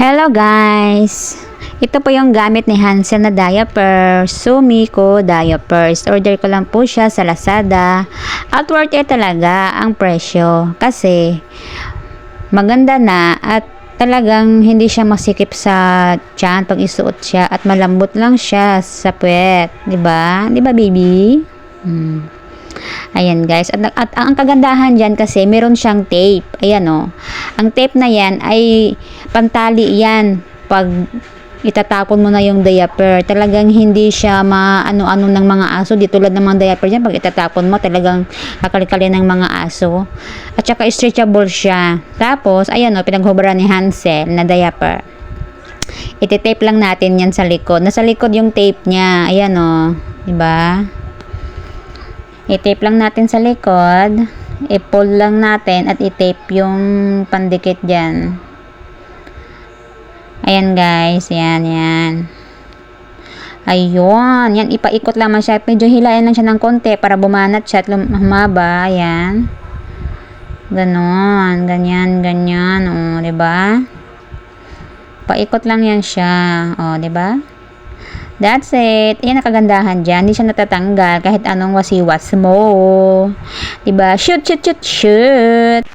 Hello guys! Ito po yung gamit ni Hansel na diaper, Sumiko diapers. Order ko lang po siya sa Lazada. At worth it talaga ang presyo. Kasi maganda na at talagang hindi siya masikip sa tiyan pag isuot siya at malambot lang siya sa puwet. ba? 'Di ba, baby? Hmm. Ayan guys. At, at ang kagandahan dyan kasi meron siyang tape. Ayan o. Ang tape na yan ay pantali yan pag itatapon mo na yung diaper. Talagang hindi siya maano-ano ng mga aso. Di tulad ng mga diaper dyan. Pag itatapon mo talagang kakalikali ng mga aso. At saka stretchable siya. Tapos, ayan o, pinaghubaran ni Hansel na diaper. Iti-tape lang natin yan sa likod. Nasa likod yung tape niya. Ayan o. Diba? I-tape lang natin sa likod. I-pull lang natin at i-tape yung pandikit dyan. Ayan guys. Yan, yan. Ayun. Yan, ipaikot lamang siya. Medyo hilayan lang siya ng konti para bumanat siya at humaba. Ayan. Ganon. Ganyan, ganyan. O, ba diba? Paikot lang yan siya. O, ba diba? That's it. Yan ang kagandahan dyan. Hindi siya natatanggal kahit anong wasiwas mo. Diba? Shoot, shoot, shoot, shoot.